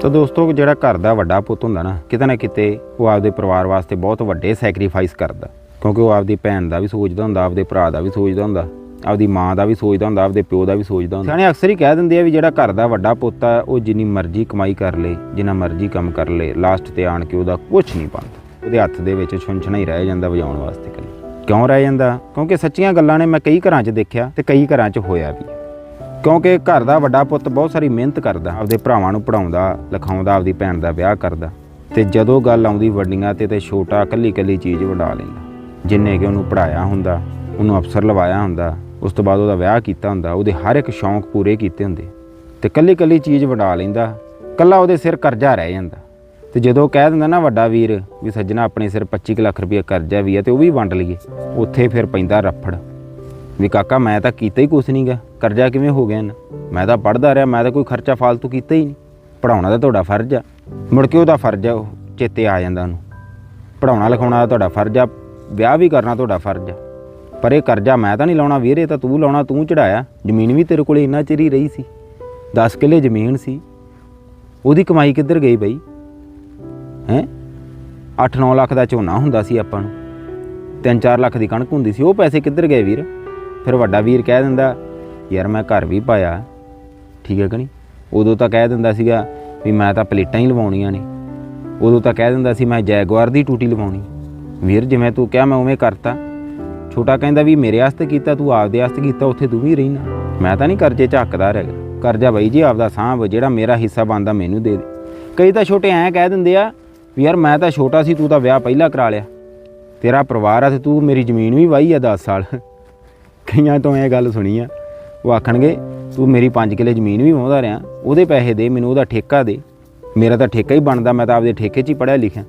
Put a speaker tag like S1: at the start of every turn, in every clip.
S1: ਤਾਂ ਦੋਸਤੋ, ਜਿਹੜਾ ਘਰ ਦਾ ਵੱਡਾ ਪੁੱਤ ਹੁੰਦਾ ਨਾ, ਕਿਤੇ ਨਾ ਕਿਤੇ ਉਹ ਆਪਦੇ ਪਰਿਵਾਰ ਵਾਸਤੇ ਬਹੁਤ ਵੱਡੇ ਸੈਕਰੀਫਾਈਸ ਕਰਦਾ। ਕਿਉਂਕਿ ਉਹ ਆਪਦੀ ਭੈਣ ਦਾ ਵੀ ਸੋਚਦਾ ਹੁੰਦਾ, ਆਪਦੇ ਭਰਾ ਦਾ ਵੀ ਸੋਚਦਾ ਹੁੰਦਾ, ਆਪਦੀ ਮਾਂ ਦਾ ਵੀ ਸੋਚਦਾ ਹੁੰਦਾ, ਆਪਦੇ ਪਿਓ ਦਾ ਵੀ ਸੋਚਦਾ ਹੁੰਦਾ। ਸਿਆਣੇ ਅਕਸਰ ਹੀ ਕਹਿ ਦਿੰਦੇ ਆ ਵੀ ਜਿਹੜਾ ਘਰ ਦਾ ਵੱਡਾ ਪੁੱਤ ਆ, ਉਹ ਜਿੰਨੀ ਮਰਜ਼ੀ ਕਮਾਈ ਕਰ ਲੇ, ਜਿੰਨਾ ਮਰਜ਼ੀ ਕੰਮ ਕਰ ਲੇ ਲਾਸਟ ਤੇ ਆਣ ਕੇ ਉਹਦਾ ਕੁਝ ਨਹੀਂ ਬਣਦਾ ਉਹਦੇ ਹੱਥ ਦੇ ਵਿੱਚ ਛੁੰਛਣਾ ਹੀ ਰਹਿ ਜਾਂਦਾ ਵਜਾਉਣ ਵਾਸਤੇ ਇਕੱਲਾ ਕਿਉਂ ਰਹਿ ਜਾਂਦਾ? ਕਿਉਂਕਿ ਸੱਚੀਆਂ ਗੱਲਾਂ ਨੇ ਮੈਂ ਕਈ ਘਰਾਂ 'ਚ ਦੇਖਿਆ ਤੇ ਕਈ ਘਰਾਂ 'ਚ ਹੋਇਆ ਵੀ ਕਿਉਂਕਿ ਘਰ ਦਾ ਵੱਡਾ ਪੁੱਤ ਬਹੁਤ ਸਾਰੀ ਮਿਹਨਤ ਕਰਦਾ, ਆਪਦੇ ਭਰਾਵਾਂ ਨੂੰ ਪੜਾਉਂਦਾ ਲਿਖਾਉਂਦਾ, ਆਪਦੀ ਭੈਣ ਦਾ ਵਿਆਹ ਕਰਦਾ। ਤੇ ਜਦੋਂ ਗੱਲ ਆਉਂਦੀ ਵੱਡੀਆਂ ਤੇ ਤੇ ਛੋਟਾ ਕੱਲੀ ਕੱਲੀ ਚੀਜ਼ ਵਡਾ ਲੈਂਦਾ। ਜਿੰਨੇ ਕਿ ਉਹਨੂੰ ਪੜਾਇਆ ਹੁੰਦਾ, ਉਹਨੂੰ ਅਫਸਰ ਲਵਾਇਆ ਹੁੰਦਾ, ਉਸ ਤੋਂ ਬਾਅਦ ਉਹਦਾ ਵਿਆਹ ਕੀਤਾ ਹੁੰਦਾ, ਉਹਦੇ ਹਰ ਇੱਕ ਸ਼ੌਂਕ ਪੂਰੇ ਕੀਤੇ ਹੁੰਦੇ। ਤੇ ਕੱਲੀ ਕੱਲੀ ਚੀਜ਼ ਵਡਾ ਲੈਂਦਾ, ਕੱਲਾ ਉਹਦੇ ਸਿਰ ਕਰਜ਼ਾ ਰਹਿ ਜਾਂਦਾ। ਤੇ ਜਦੋਂ ਕਹਿ ਦਿੰਦਾ ਨਾ ਵੱਡਾ ਵੀਰ ਵੀ ਸੱਜਣਾ ਆਪਣੇ ਸਿਰ 25 ਕੁ ਲੱਖ ਰੁਪਏ ਕਰਜ਼ਾ ਵੀ ਆ ਤੇ ਉਹ ਵੀ ਵੰਡ ਲਈਏ, ਉੱਥੇ ਫਿਰ ਪੈਂਦਾ ਰਫੜ। ਵੀ ਕਾਕਾ ਮੈਂ ਤਾਂ ਕੀਤਾ ਹੀ ਕੁਛ ਨਹੀਂਗਾ ਕਰਜ਼ਾ ਕਿਵੇਂ ਹੋ ਗਿਆ ਨਾ? ਮੈਂ ਤਾਂ ਪੜਦਾ ਰਿਹਾ, ਮੈਂ ਤਾਂ ਕੋਈ ਖਰਚਾ ਫालतू ਕੀਤਾ ਹੀ ਨਹੀਂ। ਪੜਾਉਣਾ ਤਾਂ ਤੁਹਾਡਾ ਫਰਜ਼ ਆ। ਮੁੜ ਕੇ ਉਹਦਾ ਫਰਜ਼ ਆ, ਉਹ ਚੇਤੇ ਆ ਜਾਂਦਾ ਉਹਨੂੰ। ਪੜਾਉਣਾ ਲਿਖਾਉਣਾ ਤਾਂ ਤੁਹਾਡਾ ਫਰਜ਼ ਆ, ਵਿਆਹ ਵੀ ਕਰਨਾ ਤੁਹਾਡਾ ਫਰਜ਼ ਆ। ਪਰ ਇਹ ਕਰਜ਼ਾ ਮੈਂ ਤਾਂ ਨਹੀਂ ਲਾਉਣਾ, ਵੀਰ, ਇਹ ਤਾਂ ਤੂੰ ਲਾਉਣਾ, ਤੂੰ ਚੜਾਇਆ ਜ਼ਮੀਨ ਵੀ ਤੇਰੇ ਕੋਲੇ ਇੰਨਾ ਚਿਰ ਹੀ ਰਹੀ ਸੀ। 10 ਕਿੱਲੇ ਜ਼ਮੀਨ ਸੀ। ਉਹਦੀ ਕਮਾਈ ਕਿੱਧਰ ਗਈ ਬਈ? ਹੈ? 8-9 ਲੱਖ ਦਾ ਝੋਨਾ ਹੁੰਦਾ ਸੀ ਆਪਾਂ ਨੂੰ। 3-4 ਲੱਖ ਦੀ ਕਣਕ ਹੁੰਦੀ ਸੀ, ਉਹ ਪੈਸੇ ਕਿੱਧਰ ਗਏ ਵੀਰ? ਫਿਰ ਵੱਡਾ ਵੀਰ ਕਹਿ ਦਿੰਦਾ ਯਾਰ ਮੈਂ ਘਰ ਵੀ ਪਾਇਆ। ਠੀਕ ਹੈ ਕਿ ਨਹੀਂ? ਉਦੋਂ ਤਾਂ ਕਹਿ ਦਿੰਦਾ ਸੀਗਾ ਵੀ ਮੈਂ ਤਾਂ ਪਲੇਟਾਂ ਹੀ ਲਵਾਉਣੀਆਂ ਨੇ। ਉਦੋਂ ਤਾਂ ਕਹਿ ਦਿੰਦਾ ਸੀ ਮੈਂ ਜੈਗੁਆਰ ਦੀ ਟੂਟੀ ਲਵਾਉਣੀ। ਵੀਰ, ਜਿਵੇਂ ਤੂੰ ਕਿਹਾ ਮੈਂ ਉਵੇਂ ਕਰਤਾ। ਛੋਟਾ ਕਹਿੰਦਾ ਵੀ ਮੇਰੇ ਵਾਸਤੇ ਕੀਤਾ, ਤੂੰ ਆਪਦੇ ਵਾਸਤੇ ਕੀਤਾ, ਉੱਥੇ ਤੂੰ ਵੀ ਰਹਿਣਾ। ਮੈਂ ਤਾਂ ਨਹੀਂ ਕਰਜ਼ੇ ਝੱਕਦਾ ਹੈਗਾ ਕਰਜ਼ਾ ਬਾਈ ਜੀ ਆਪਦਾ ਸਾਂਭ, ਜਿਹੜਾ ਮੇਰਾ ਹਿੱਸਾ ਬਣਦਾ ਮੈਨੂੰ ਦੇ ਦੇ। ਕਈ ਤਾਂ ਛੋਟੇ ਐਂ ਕਹਿ ਦਿੰਦੇ ਆ ਵੀ ਯਾਰ ਮੈਂ ਤਾਂ ਛੋਟਾ ਸੀ, ਤੂੰ ਤਾਂ ਵਿਆਹ ਪਹਿਲਾਂ ਕਰਾ ਲਿਆ। ਤੇਰਾ ਪਰਿਵਾਰ ਆ ਤੇ ਤੂੰ ਮੇਰੀ ਜ਼ਮੀਨ ਵੀ ਵਾਹੀ ਆ 10 ਸਾਲ। ਕਈਆਂ ਤੋਂ ਇਹ ਗੱਲ ਸੁਣੀ ਆ। ਉਹ ਆਖਣਗੇ, ਤੂੰ ਮੇਰੀ 5 ਕਿੱਲੇ ਜ਼ਮੀਨ ਵੀ ਵਾਹੁੰਦਾ ਰਿਹਾ, ਉਹਦੇ ਪੈਸੇ ਦੇ, ਮੈਨੂੰ ਉਹਦਾ ਠੇਕਾ ਦੇ। ਮੇਰਾ ਤਾਂ ਠੇਕਾ ਹੀ ਬਣਦਾ, ਮੈਂ ਤਾਂ ਆਪਦੇ ਠੇਕੇ 'ਚ ਹੀ ਪੜਿਆ ਲਿਖਿਆ।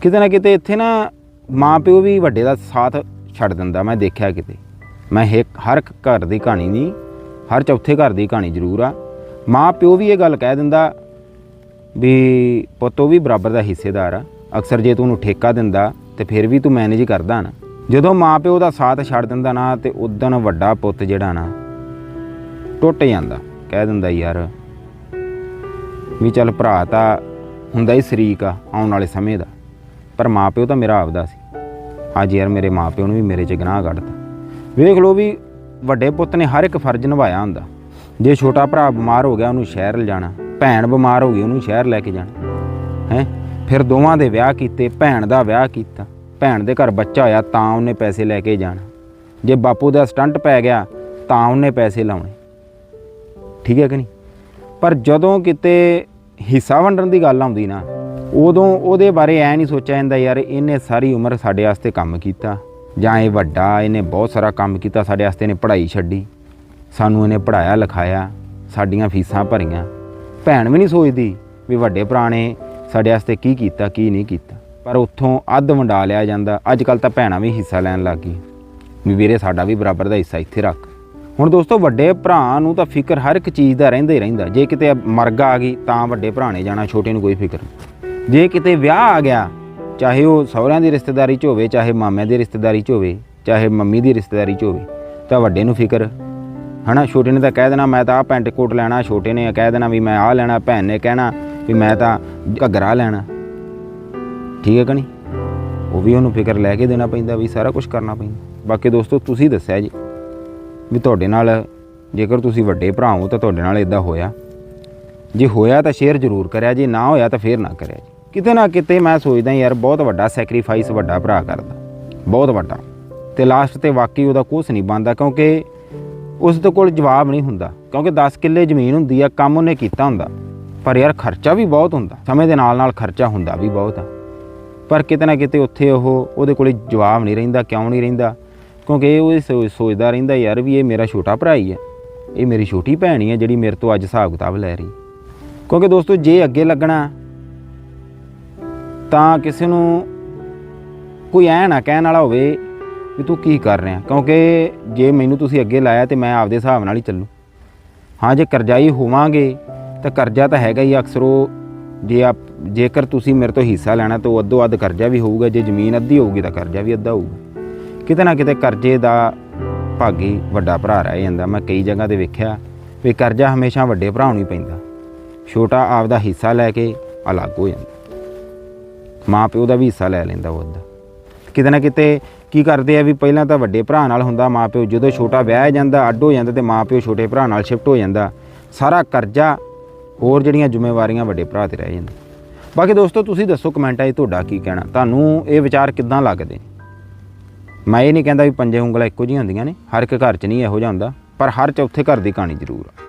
S1: ਕਿਤੇ ਨਾ ਕਿਤੇ ਇੱਥੇ ਨਾ ਮਾਂ ਪਿਓ ਵੀ ਵੱਡੇ ਦਾ ਸਾਥ ਛੱਡ ਦਿੰਦਾ, ਮੈਂ ਦੇਖਿਆ ਕਿਤੇ। ਮੈਂ ਇੱਕ ਹਰ ਇੱਕ ਘਰ ਦੀ ਕਹਾਣੀ ਨਹੀਂ, ਹਰ ਚੌਥੇ ਘਰ ਦੀ ਕਹਾਣੀ ਜ਼ਰੂਰ ਆ। ਮਾਂ ਪਿਓ ਵੀ ਇਹ ਗੱਲ ਕਹਿ ਦਿੰਦਾ ਵੀ ਪੁੱਤ, ਉਹ ਵੀ ਬਰਾਬਰ ਦਾ ਹਿੱਸੇਦਾਰ ਆ। ਅਕਸਰ ਜੇ ਤੂੰ ਉਹਨੂੰ ਠੇਕਾ ਦਿੰਦਾ, ਤੇ ਫਿਰ ਵੀ ਤੂੰ ਮੈਨੇਜ ਕਰਦਾ ਨਾ। ਜਦੋਂ ਮਾਂ ਪਿਓ ਦਾ ਸਾਥ ਛੱਡ ਦਿੰਦਾ ਨਾ, ਤੇ ਉਦਣ ਵੱਡਾ ਪੁੱਤ ਜਿਹੜਾ ਨਾ ਟੁੱਟ ਜਾਂਦਾ। ਕਹਿ ਦਿੰਦਾ ਯਾਰ, ਵੀ ਚੱਲ ਭਰਾ ਤਾਂ ਹੁੰਦਾ ਹੀ ਸ਼ਰੀਕ ਆ, ਆਉਣ ਵਾਲੇ ਸਮੇਂ ਦਾ। ਪਰ ਮਾਂ ਪਿਓ ਤਾਂ ਮੇਰਾ ਆਪਦਾ ਸੀ। ਅੱਜ ਯਾਰ ਮੇਰੇ ਮਾਂ ਪਿਓ ਨੂੰ ਵੀ ਮੇਰੇ 'ਚ ਗੁਨਾਹ ਕੱਢਤਾ। ਵੇਖ ਲਓ ਵੀ ਵੱਡੇ ਪੁੱਤ ਨੇ ਹਰ ਇੱਕ ਫਰਜ਼ ਨਿਭਾਇਆ ਹੁੰਦਾ। ਜੇ ਛੋਟਾ ਭਰਾ ਬਿਮਾਰ ਹੋ ਗਿਆ, ਉਹਨੂੰ ਸ਼ਹਿਰ ਲਿਜਾਣਾ। ਭੈਣ ਬਿਮਾਰ ਹੋ ਗਈ, ਉਹਨੂੰ ਸ਼ਹਿਰ ਲੈ ਕੇ ਜਾਣਾ। ਹੈ? ਫਿਰ ਦੋਵਾਂ ਦੇ ਵਿਆਹ ਕੀਤੇ, ਭੈਣ ਦਾ ਵਿਆਹ ਕੀਤਾ। ਭੈਣ ਦੇ ਘਰ ਬੱਚਾ ਹੋਇਆ, ਤਾਂ ਉਹਨੇ ਪੈਸੇ ਲੈ ਕੇ ਜਾਣਾ। ਜੇ ਬਾਪੂ ਦਾ ਸਟੰਟ ਪੈ ਗਿਆ, ਤਾਂ ਉਹਨੇ ਪੈਸੇ ਲਾਉਣੇ। ਠੀਕ ਹੈ ਕਿ ਨਹੀਂ? ਪਰ ਜਦੋਂ ਕਿਤੇ ਹਿੱਸਾ ਵੰਡਣ ਦੀ ਗੱਲ ਆਉਂਦੀ ਨਾ, ਉਦੋਂ ਉਹਦੇ ਬਾਰੇ ਐ ਨਹੀਂ ਸੋਚਿਆ ਜਾਂਦਾ ਯਾਰ, ਇਹਨੇ ਸਾਰੀ ਉਮਰ ਸਾਡੇ ਵਾਸਤੇ ਕੰਮ ਕੀਤਾ, ਜਾਂ ਇਹ ਵੱਡਾ, ਇਹਨੇ ਬਹੁਤ ਸਾਰਾ ਕੰਮ ਕੀਤਾ, ਸਾਡੇ ਵਾਸਤੇ ਇਹਨੇ ਪੜ੍ਹਾਈ ਛੱਡੀ, ਸਾਨੂੰ ਇਹਨੇ ਪੜਾਇਆ ਲਿਖਾਇਆ, ਸਾਡੀਆਂ ਫੀਸਾਂ ਭਰੀਆਂ। ਭੈਣ ਵੀ ਨਹੀਂ ਸੋਚਦੀ ਵੀ ਵੱਡੇ ਭਰਾ ਨੇ ਸਾਡੇ ਵਾਸਤੇ ਕੀ ਕੀਤਾ, ਕੀ ਨਹੀਂ ਕੀਤਾ। ਪਰ ਉੱਥੋਂ ਅੱਧ ਵੰਡਾ ਲਿਆ ਜਾਂਦਾ। ਅੱਜ ਕੱਲ ਤਾਂ ਭੈਣਾਂ ਵੀ ਹਿੱਸਾ ਲੈਣ ਲੱਗ ਗਈ ਵੀ ਵੀਰੇ, ਸਾਡਾ ਵੀ ਬਰਾਬਰ ਦਾ ਹਿੱਸਾ ਇੱਥੇ ਰੱਖ। ਹੁਣ ਦੋਸਤੋ, ਵੱਡੇ ਭਰਾ ਨੂੰ ਤਾਂ ਫਿਕਰ ਹਰ ਇੱਕ ਚੀਜ਼ ਦਾ ਰਹਿੰਦਾ ਹੀ ਰਹਿੰਦਾ। ਜੇ ਕਿਤੇ ਮਰਗ ਆ ਗਈ, ਤਾਂ ਵੱਡੇ ਭਰਾ ਨੇ ਜਾਣਾ, ਛੋਟੇ ਨੂੰ ਕੋਈ ਫਿਕਰ ਜੇ ਕਿਤੇ ਵਿਆਹ ਆ ਗਿਆ, ਚਾਹੇ ਉਹ ਸਹੁਰਿਆਂ ਦੀ ਰਿਸ਼ਤੇਦਾਰੀ 'ਚ ਹੋਵੇ, ਚਾਹੇ ਮਾਮਿਆਂ ਦੀ ਰਿਸ਼ਤੇਦਾਰੀ 'ਚ ਹੋਵੇ, ਚਾਹੇ ਮੰਮੀ ਦੀ ਰਿਸ਼ਤੇਦਾਰੀ 'ਚ ਹੋਵੇ, ਤਾਂ ਵੱਡੇ ਨੂੰ ਫਿਕਰ। ਹਨਾ, ਛੋਟੇ ਨੇ ਤਾਂ ਕਹਿ ਦੇਣਾ, ਮੈਂ ਤਾਂ ਆ ਪੈਂਟ ਕੋਟ ਲੈਣਾ, ਛੋਟੇ ਨੇ ਕਹਿ ਦੇਣਾ ਵੀ ਮੈਂ ਆ ਲੈਣਾ, ਭੈਣ ਨੇ ਕਹਿਣਾ ਵੀ ਮੈਂ ਤਾਂ ਘੱਗਰਾ ਲੈਣਾ। ਠੀਕ ਹੈ ਕਿ ਨਹੀਂ? ਉਹ ਵੀ ਉਹਨੂੰ ਫਿਕਰ ਲੈ ਕੇ ਦੇਣਾ ਪੈਂਦਾ ਵੀ ਸਾਰਾ ਕੁਝ ਕਰਨਾ ਪੈਂਦਾ। ਬਾਕੀ ਦੋਸਤੋ, ਤੁਸੀਂ ਦੱਸਿਆ ਜੀ। ਵੀ ਤੁਹਾਡੇ ਨਾਲ ਜੇਕਰ ਤੁਸੀਂ ਵੱਡੇ ਭਰਾ ਹੋ ਤਾਂ ਤੁਹਾਡੇ ਨਾਲ ਇਦਾਂ ਹੋਇਆ। ਜੇ ਹੋਇਆ ਤਾਂ ਸ਼ੇਅਰ ਜ਼ਰੂਰ ਕਰਿਆ, ਜੇ ਨਾ ਹੋਇਆ ਤਾਂ ਫੇਰ ਨਾ ਕਰਿਆ ਜੀ। ਕਿਤੇ ਨਾ ਕਿਤੇ ਮੈਂ ਸੋਚਦਾ ਯਾਰ, ਬਹੁਤ ਵੱਡਾ ਸੈਕਰੀਫਾਈਸ ਵੱਡਾ ਭਰਾ ਕਰਦਾ। ਬਹੁਤ ਵੱਡਾ। ਤੇ ਲਾਸਟ ਤੇ ਵਾਕਈ ਉਹਦਾ ਕੁਝ ਨਹੀਂ ਬਣਦਾ, ਕਿਉਂਕਿ ਉਸ ਦੇ ਕੋਲ ਜਵਾਬ ਨਹੀਂ ਹੁੰਦਾ। ਕਿਉਂਕਿ 10 ਕਿੱਲੇ ਜ਼ਮੀਨ ਹੁੰਦੀ ਆ, ਕੰਮ ਉਹਨੇ ਕੀਤਾ ਹੁੰਦਾ। ਪਰ ਯਾਰ ਖਰਚਾ ਵੀ ਬਹੁਤ ਹੁੰਦਾ। ਸਮੇਂ ਦੇ ਨਾਲ ਨਾਲ ਖਰਚਾ ਹੁੰਦਾ ਵੀ ਬਹੁਤ। ਆ ਪਰ ਕਿਤੇ ਨਾ ਕਿਤੇ ਉੱਥੇ ਉਹ ਉਹਦੇ ਕੋਲੇ ਜਵਾਬ ਨਹੀਂ ਰਹਿੰਦਾ, ਕਿਉਂ ਨਹੀਂ ਰਹਿੰਦਾ। ਕਿਉਂਕਿ ਇਹ ਉਹ ਸੋ- ਸੋਚਦਾ ਰਹਿੰਦਾ ਯਾਰ ਵੀ ਇਹ ਮੇਰਾ ਛੋਟਾ ਭਰਾ ਹੀ ਹੈ। ਇਹ ਮੇਰੀ ਛੋਟੀ ਭੈਣ ਹੀ ਹੈ ਜਿਹੜੀ ਮੇਰੇ ਤੋਂ ਅੱਜ ਹਿਸਾਬ ਕਿਤਾਬ ਲੈ ਰਹੀ। ਕਿਉਂਕਿ ਦੋਸਤੋ, ਜੇ ਅੱਗੇ ਲੱਗਣਾ, ਤਾਂ ਕਿਸੇ ਨੂੰ ਕੋਈ ਐ ਨਾ ਕਹਿਣ ਵਾਲਾ ਹੋਵੇ ਵੀ ਤੂੰ ਕੀ ਕਰ ਰਿਹਾ। ਕਿਉਂਕਿ ਜੇ ਮੈਨੂੰ ਤੁਸੀਂ ਅੱਗੇ ਲਾਇਆ ਤੇ ਮੈਂ ਆਪਦੇ ਹਿਸਾਬ ਨਾਲ ਹੀ ਚੱਲੂ। ਹਾਂ, ਜੇ ਕਰਜ਼ਾਈ ਹੋਵਾਂਗੇ, ਤਾਂ ਕਰਜ਼ਾ ਤਾਂ ਹੈਗਾ ਹੀ ਅਕਸਰ ਉਹ ਜੇ ਆਪ, ਜੇਕਰ ਤੁਸੀਂ ਮੇਰੇ ਤੋਂ ਹਿੱਸਾ ਲੈਣਾ ਤਾਂ ਉਹ ਅੱਧੋ ਅੱਧ ਕਰਜ਼ਾ ਵੀ ਹੋਊਗਾ, ਜੇ ਜ਼ਮੀਨ ਅੱਧੀ ਹੋਊਗੀ ਤਾਂ ਕਰਜ਼ਾ ਵੀ ਅੱਧਾ ਹੋਊਗਾ। ਕਿਤੇ ਨਾ ਕਿਤੇ ਕਰਜ਼ੇ ਦਾ ਭਾਗੀ ਵੱਡਾ ਭਰਾ ਰਹਿ ਜਾਂਦਾ। ਮੈਂ ਕਈ ਜਗ੍ਹਾ ਤੇ ਵੇਖਿਆ ਵੀ ਕਰਜ਼ਾ ਹਮੇਸ਼ਾ ਵੱਡੇ ਭਰਾ ਨੂੰ ਹੀ ਪੈਂਦਾ। ਛੋਟਾ ਆਪਦਾ ਹਿੱਸਾ ਲੈ ਕੇ ਅਲੱਗ ਹੋ ਜਾਂਦਾ। ਮਾਂ ਪਿਓ ਦਾ ਵੀ ਹਿੱਸਾ ਲੈ ਲੈਂਦਾ ਉਹ ਅੱਧਾ। ਕਿਤੇ ਨਾ ਕਿਤੇ ਕੀ ਕਰਦੇ ਆ ਵੀ ਪਹਿਲਾਂ ਤਾਂ ਵੱਡੇ ਭਰਾ ਨਾਲ ਹੁੰਦਾ ਮਾਂ ਪਿਓ, ਜਦੋਂ ਛੋਟਾ ਵਿਆਹ ਜਾਂਦਾ, ਅੱਡ ਹੋ ਜਾਂਦਾ ਤੇ ਮਾਂ ਪਿਓ ਛੋਟੇ ਭਰਾ ਨਾਲ ਸ਼ਿਫਟ ਹੋ ਜਾਂਦਾ। ਸਾਰਾ ਕਰਜ਼ਾ ਹੋਰ ਜਿਹੜੀਆਂ ਜ਼ਿੰਮੇਵਾਰੀਆਂ ਵੱਡੇ ਭਰਾ ਤੇ ਰਹਿ ਜਾਂਦੀਆਂ ਬਾਕੀ ਦੋਸਤੋ, ਤੁਸੀਂ ਦੱਸੋ ਕਮੈਂਟਾਂ 'ਚ ਤੁਹਾਡਾ ਕੀ ਕਹਿਣਾ? ਤੁਹਾਨੂੰ ਇਹ ਵਿਚਾਰ ਕਿੱਦਾਂ ਲੱਗਦੇ? ਮੈਂ ਇਹ ਨਹੀਂ ਕਹਿੰਦਾ ਵੀ ਪੰਜੇ ਉਂਗਲਾਂ ਇੱਕੋ ਜਿਹੀਆਂ ਹੁੰਦੀਆਂ ਨੇ, ਹਰ ਇੱਕ ਘਰ 'ਚ ਨਹੀਂ ਇਹੋ ਜਿਹਾ ਹੁੰਦਾ, ਪਰ ਹਰ ਚੌਥੇ ਘਰ ਦੀ ਕਹਾਣੀ ਜ਼ਰੂਰ ਆ।